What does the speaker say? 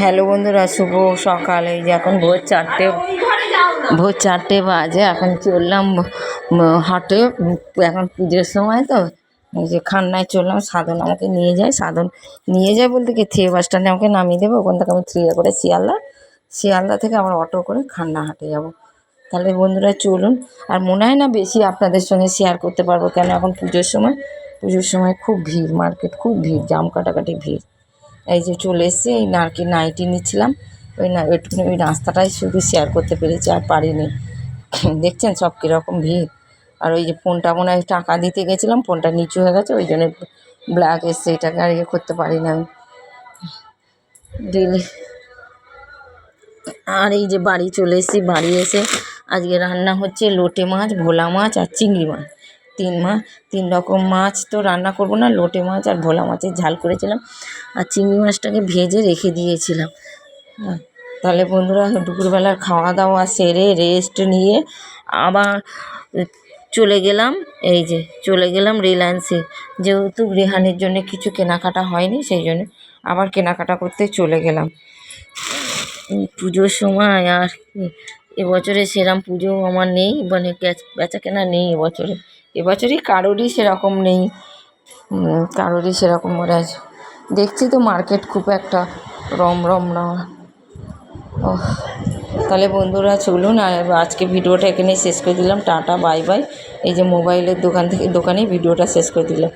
Hello বন্ধুরা, শুভ সকাল। এই যে এখন ভোর চারটে ভোর চারটে বাজে, এখন চললাম হাটে। এখন পুজোর সময় তো, এই যে খান্নায় চললাম, সাধন আমাকে নিয়ে যায়, সাধন নিয়ে যায় বলতে কি, থ্রি বাস স্ট্যান্ডে আমাকে নামিয়ে দেবে, ওখান থেকে আমি থ্রি করে শিয়ালদা শিয়ালদা থেকে আবার অটো করে খান্না হাটে যাব। তাহলে বন্ধুরা চলুন, আর মনে হয় না বেশি আপনাদের সঙ্গে শেয়ার করতে পারব, কেন এখন পুজোর সময় পুজোর সময় খুব ভিড় মার্কেট খুব ভিড়, জাম কাটাকাটি ভিড়। এই যে চলে এসেছি, এই নারকেল নাইটি নিচ্ছিলাম। ওই না ওইটুকুনি ওই রাস্তাটাই শুধু শেয়ার করতে পেরেছি, আর পারিনি। দেখছেন সব কীরকম ভিড়। আর ওই যে ফোনটা মনে হয় টাকা দিতে গেছিলাম, ফোনটা নিচু হয়ে গেছে, ওই জন্য ব্ল্যাক এসছে, এটাকে আর ইয়ে করতে পারিনি আমি। ডেলি আর এই যে বাড়ি চলে এসেছি, বাড়ি এসে আজকে রান্না হচ্ছে লোটে মাছ, ভোলা মাছ আর চিংড়ি মাছ। তিন মাছ তিন রকম মাছ তো রান্না করব না লোটে মাছ আর ভোলা মাছের ঝাল করেছিলাম। আর চিংড়ি মাছটাকে ভেজে রেখে দিয়েছিলাম। হ্যাঁ, তাহলে বন্ধুরা দুপুরবেলার খাওয়া দাওয়া সেরে রেস্ট নিয়ে আবার চলে গেলাম এই যে চলে গেলাম রিলায়েন্সে যেহেতু রেহানের জন্য কিছু কেনাকাটা হয়নি সেই জন্য আবার কেনাকাটা করতে চলে গেলাম। পুজোর সময় আর এবছরে সেরম পুজো আমার নেই মানে বেচা কেনা নেই এবছরে। এবছরই কারোরই সেরকম নেই। কারোরই সেরকম আছে দেখছি তো মার্কেট খুব একটা রম রম না। ও তাহলে বন্ধুরা চলুন আজকে ভিডিওটা এখানে শেষ করে দিলাম। Tata, bye bye. এই যে মোবাইলের দোকান থেকে দোকানেই ভিডিওটা শেষ করে দিলাম।